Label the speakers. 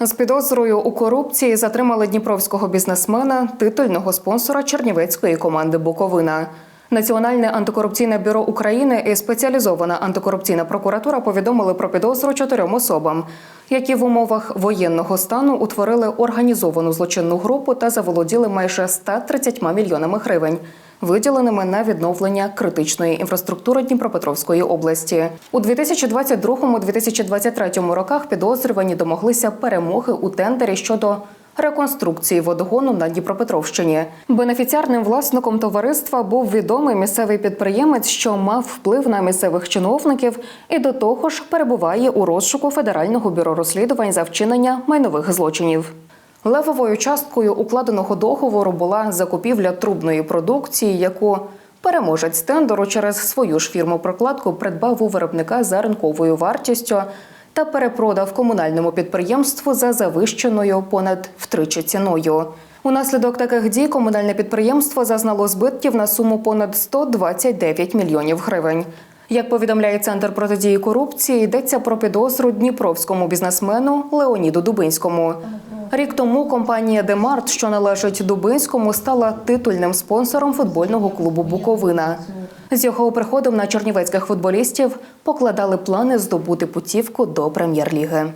Speaker 1: З підозрою у корупції затримали дніпровського бізнесмена, титульного спонсора чернівецької команди Буковина. Національне антикорупційне бюро України і спеціалізована антикорупційна прокуратура повідомили про підозру чотирьом особам, які в умовах воєнного стану утворили організовану злочинну групу та заволоділи майже 130 мільйонами гривень, виділеними на відновлення критичної інфраструктури Дніпропетровської області. У 2022-2023 роках підозрювані домоглися перемоги у тендері щодо реконструкції водогону на Дніпропетровщині. Бенефіціарним власником товариства був відомий місцевий підприємець, що мав вплив на місцевих чиновників, і до того ж перебуває у розшуку Федерального бюро розслідувань за вчинення майнових злочинів. Левовою часткою укладеного договору була закупівля трубної продукції, яку переможець тендеру через свою ж фірму прокладку придбав у виробника за ринковою вартістю та перепродав комунальному підприємству за завищеною понад втричі ціною. Унаслідок таких дій комунальне підприємство зазнало збитків на суму понад 129 мільйонів гривень. Як повідомляє центр протидії корупції, йдеться про підозру дніпровському бізнесмену Леоніду Дубинському. Рік тому компанія Демарт, що належить Дубинському, стала титульним спонсором футбольного клубу Буковина. З його приходом на чернівецьких футболістів покладали плани здобути путівку до прем'єр-ліги.